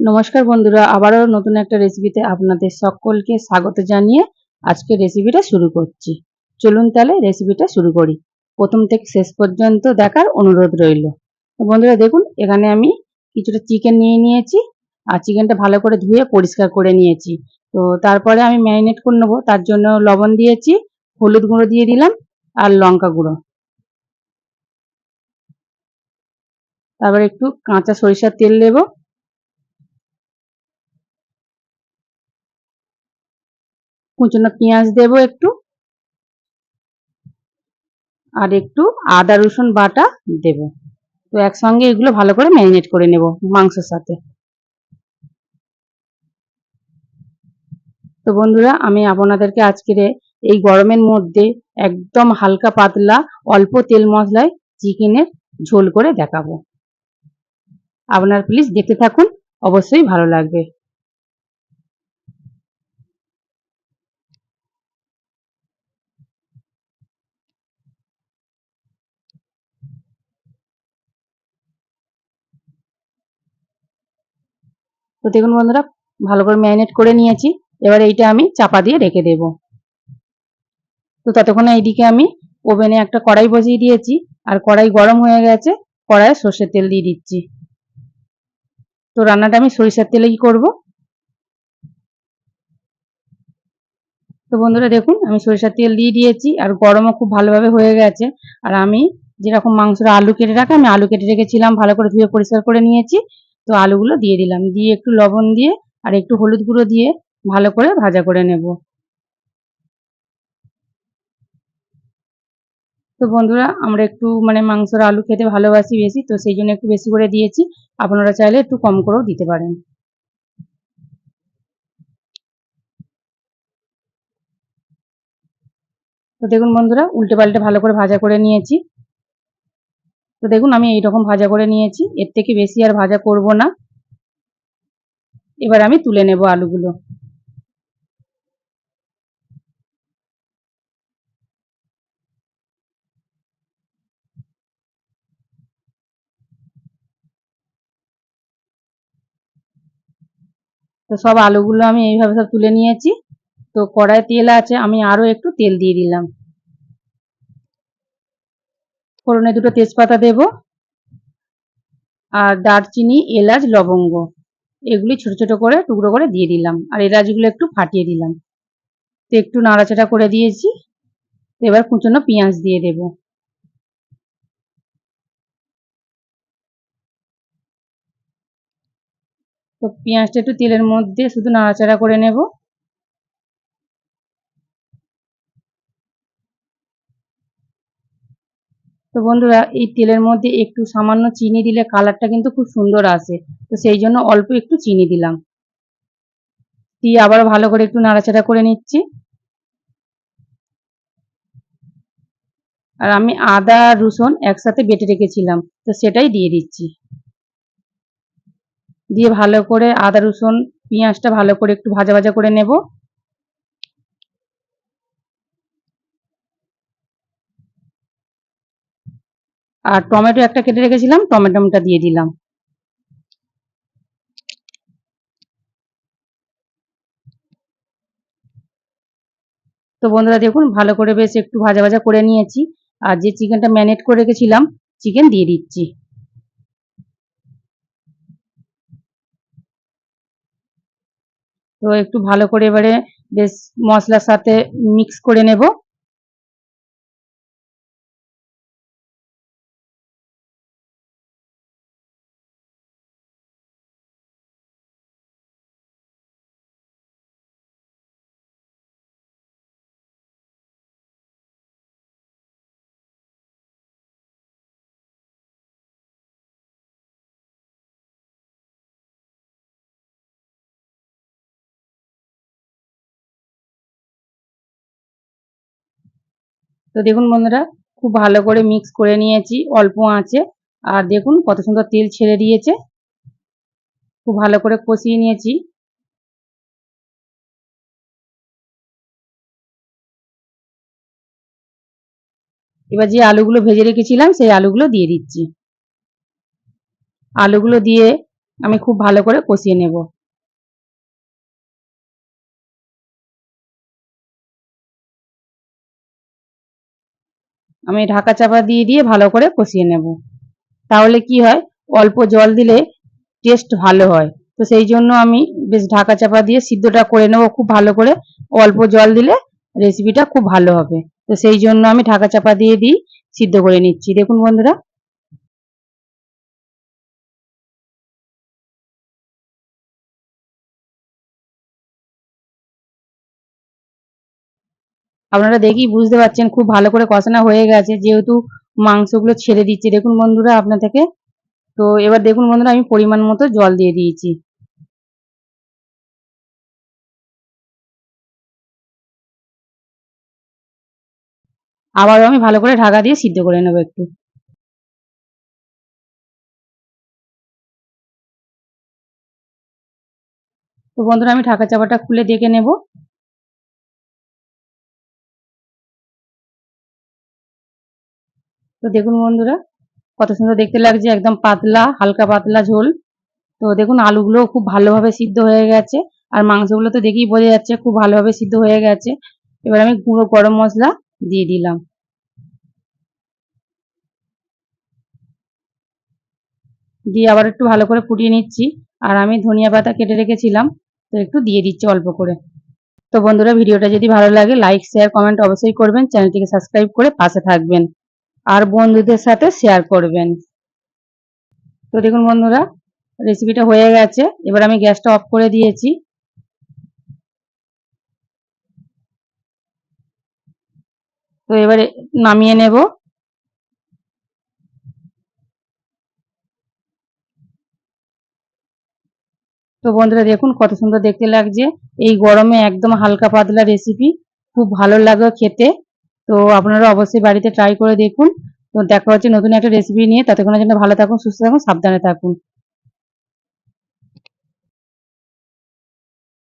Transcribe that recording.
নমস্কার বন্ধুরা, আবারও নতুন একটা রেসিপিতে আপনাদের সকলকে স্বাগত জানিয়ে আজকে রেসিপিটা শুরু করছি। চলুন তাহলে রেসিপিটা শুরু করি। প্রথম থেকে শেষ পর্যন্ত দেখার অনুরোধ রইল। বন্ধুরা, দেখুন, এখানে আমি কিছুটা চিকেন নিয়ে নিয়েছি আর চিকেনটা ভালো করে ধুয়ে পরিষ্কার করে নিয়েছি। তো তারপরে আমি ম্যারিনেট করে নেব। তার জন্য লবণ দিয়েছি, হলুদ গুঁড়ো দিয়ে দিলাম আর লঙ্কা গুঁড়ো। তারপর একটু কাঁচা সরিষার তেল দেবো। কুচনো পেঁয়াজ দেব একটু। আর একটু আদা, রসুন বাটা দেব। তো একসঙ্গে এগুলো ভালো করে ম্যারিনেট করে নেব মাংসের সাথে। তো বন্ধুরা, আমি আপনাদেরকে আজকের এই গরমের মধ্যে একদম হালকা পাতলা অল্প তেল মশলায় চিকেনের ঝোল করে দেখাবো। আপনার প্লিজ দেখতে থাকুন, অবশ্যই ভালো লাগবে। তো দেখুন বন্ধুরা, ভালো করে ম্যারিনেট করে নিয়েছি। এবার এইটা আমি চাপা দিয়ে রেখে দেব। তো ততক্ষণে এইদিকে আমি ওভেনে একটা কড়াই বসিয়ে দিয়েছি। আর কড়াই গরম হয়ে গেছে, কড়াইয়ে সর্ষের তেল দিয়ে দিচ্ছি। তো রান্নাটা আমি সরিষার তেলেই করব। তো বন্ধুরা দেখুন, আমি সরিষার তেল দিয়ে দিয়েছি। আর গরমও খুব ভালোভাবে হয়ে গেছে। আর আমি যেরকম মাংসটা আলু কেটে রাখা, আমি আলু কেটে রেখেছিলাম, ভালো করে ধুয়ে পরিষ্কার করে নিয়েছি। তো আলুগুলো দিয়ে দিলাম। দিয়ে একটু লবণ দিয়ে আর একটু হলুদ গুঁড়ো দিয়ে ভালো করে ভাজা করে নেব। তো বন্ধুরা, আমরা একটু মানে মাংসর আলু খেতে ভালোবাসি বেশি, তো সেই জন্য একটু বেশি করে দিয়েছি। আপনারা চাইলে একটু কম করেও দিতে পারেন। তো দেখুন বন্ধুরা, উল্টে পাল্টে ভালো করে ভাজা করে নিয়েছি। তো দেখুন, আমি এইরকম ভাজা করে নিয়েছি। এর থেকে বেশি আর ভাজা করব না। এবার আমি তুলে নেব আলুগুলো। তো সব আলুগুলো আমি এইভাবে সব তুলে নিয়েছি। তো কড়াই তেল আছে, আমি আরও একটু তেল দিয়ে দিলাম। ফোড়নে দুটো তেজপাতা দেব। আর দারচিনি, এলাচ, লবঙ্গ। এগুলি ছোট ছোট করে, টুকরো করে দিয়ে দিলাম। আর এলাচগুলো একটু ফাটিয়ে দিলাম। তো একটু নাড়াচাড়া করে দিয়েছি। এবার কুচনো পেঁয়াজ দিয়ে দেব। তো পেঁয়াজটা একটু তেলের মধ্যে শুধু নাড়াচাড়া করে নেব। তো বন্ধুরা, এই তেলের মধ্যে একটু সামান্য চিনি দিলে কালারটা কিন্তু খুব সুন্দর আসে। তো সেই জন্য অল্প একটু চিনি দিলাম। দিয়ে আবার ভালো করে একটু নাড়াচাড়া করে নিচ্ছি। আর আমি আদা, রসুন একসাথে বেটে রেখেছিলাম, তো সেটাই দিয়ে দিচ্ছি। দিয়ে ভালো করে আদা, রসুন, পেঁয়াজটা ভালো করে একটু ভাজা ভাজা করে নেব। আর টমেটো একটা কেটে রেখেছিলাম, টমেটোটা দিয়ে দিলাম। তো বন্ধুরা দেখুন, ভালো করে বেশ একটু ভাজা ভাজা করে নিয়েছি। আর যে চিকেনটা ম্যানেট করে রেখেছিলাম, চিকেন দিয়ে দিচ্ছি। তো একটু ভালো করে এবারে বেশ মশলার সাথে মিক্স করে নেব। তো দেখুন বন্ধুরা, খুব ভালো করে মিক্স করে নিয়েছি, অল্প আঁচে। আর দেখুন কত সুন্দর তেল ছেড়ে দিয়েছে। খুব ভালো করে কষিয়ে নিয়েছি। এবার যে আলুগুলো ভেজে রেখেছিলাম, সেই আলুগুলো দিয়ে দিচ্ছি। আলুগুলো দিয়ে আমি খুব ভালো করে কষিয়ে নেব। আমি ঢাকা চাপা দিয়ে দিয়ে ভালো করে কষিয়ে নেব। তাহলে কি হয়? অল্প জল দিলে টেস্ট ভালো হয়। তো সেই জন্য আমি বেশ ঢাকা চাপা দিয়ে সিদ্ধটা করে নেব খুব ভালো করে। অল্প জল দিলে রেসিপিটা খুব ভালো হবে। তো সেই জন্য আমি ঢাকা চাপা দিয়ে দিই সিদ্ধ করে নিচ্ছি। দেখুন বন্ধুরা আপনারা দেখেই বুঝতে পারছেন খুব ভালো করে কষানো হয়ে গেছে, যেহেতু মাংসগুলো ছেড়ে দিচ্ছে। দেখুন বন্ধুরা আপনা থেকে। তো এবার দেখুন বন্ধুরা, আমি পরিমাণ মতো জল দিয়ে দিয়েছি। আবারও আমি ভালো করে ঢাকা দিয়ে সিদ্ধ করে নেব একটু। তো বন্ধুরা, আমি ঢাকা চাপাটা খুলে দেখে নেব। তো দেখুন বন্ধুরা, কত সুন্দর দেখতে লাগছে, একদম পাতলা, হালকা পাতলা ঝোল। তো দেখুন আলুগুলো খুব ভালোভাবে সিদ্ধ হয়ে গেছে, আর মাংসগুলো তো দেখেই বোঝা যাচ্ছে খুব ভালোভাবে সিদ্ধ হয়ে গেছে। এবার আমি গুঁড়ো গরম মশলা দিয়ে দিলাম। দিয়ে আবার একটু ভালো করে ফুটিয়ে নিচ্ছি, আর আমি ধনিয়া পাতা কেটে রেখেছিলাম, তো একটু দিয়ে দিচ্ছি অল্প করে। তো বন্ধুরা, ভিডিওটা যদি ভালো লাগে, লাইক, শেয়ার, কমেন্ট অবশ্যই করবেন, চ্যানেলটিকে সাবস্ক্রাইব করে পাশে থাকবেন। আর বন্ধুদের সাথে শেয়ার করবেন। তো দেখুন বন্ধুরা রেসিপিটা হয়ে গেছে। এবার আমি গ্যাসটা অফ করে দিয়েছি। তো এবারে নামিয়ে নেব। তো বন্ধুরা, দেখুন কত সুন্দর দেখতে লাগছে। এই গরমে একদম হালকা পাতলা রেসিপি খুব ভালো লাগে খেতে। তো আপনারা অবশ্যই বাড়িতে ট্রাই করে দেখুন। তো দেখা হচ্ছে নতুন একটা রেসিপি নিয়ে। ততক্ষণের জন্য ভালো থাকুন, সুস্থ থাকুন, সাবধানে থাকুন।